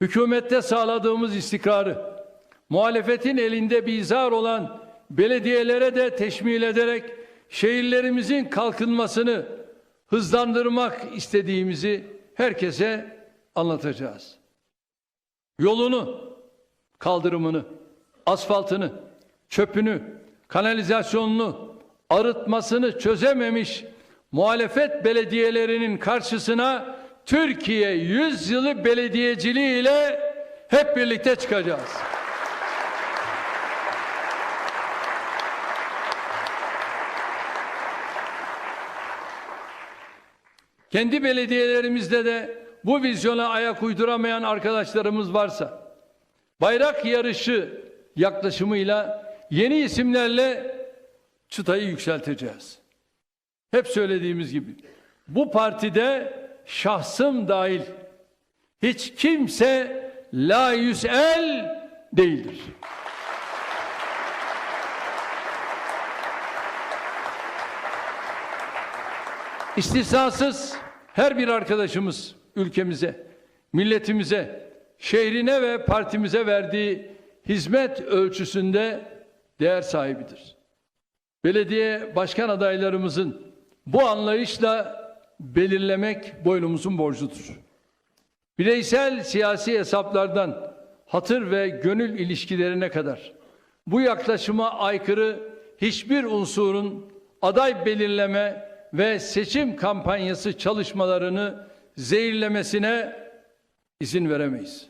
hükümette sağladığımız istikrarı, muhalefetin elinde bir izar olan belediyelere de teşmil ederek şehirlerimizin kalkınmasını hızlandırmak istediğimizi herkese anlatacağız. Yolunu, kaldırımını, asfaltını, çöpünü, kanalizasyonunu, arıtmasını çözememiş muhalefet belediyelerinin karşısına Türkiye yüzyılı belediyeciliği ile hep birlikte çıkacağız. Kendi belediyelerimizde de bu vizyona ayak uyduramayan arkadaşlarımız varsa bayrak yarışı yaklaşımıyla yeni isimlerle çıtayı yükselteceğiz. Hep söylediğimiz gibi bu partide şahsım dahil hiç kimse la yüsel değildir. İstisnasız her bir arkadaşımız ülkemize, milletimize, şehrine ve partimize verdiği hizmet ölçüsünde değer sahibidir. Belediye başkan adaylarımızın bu anlayışla belirlemek boynumuzun borcudur. Bireysel siyasi hesaplardan hatır ve gönül ilişkilerine kadar bu yaklaşıma aykırı hiçbir unsurun aday belirleme ve seçim kampanyası çalışmalarını zehirlemesine izin veremeyiz.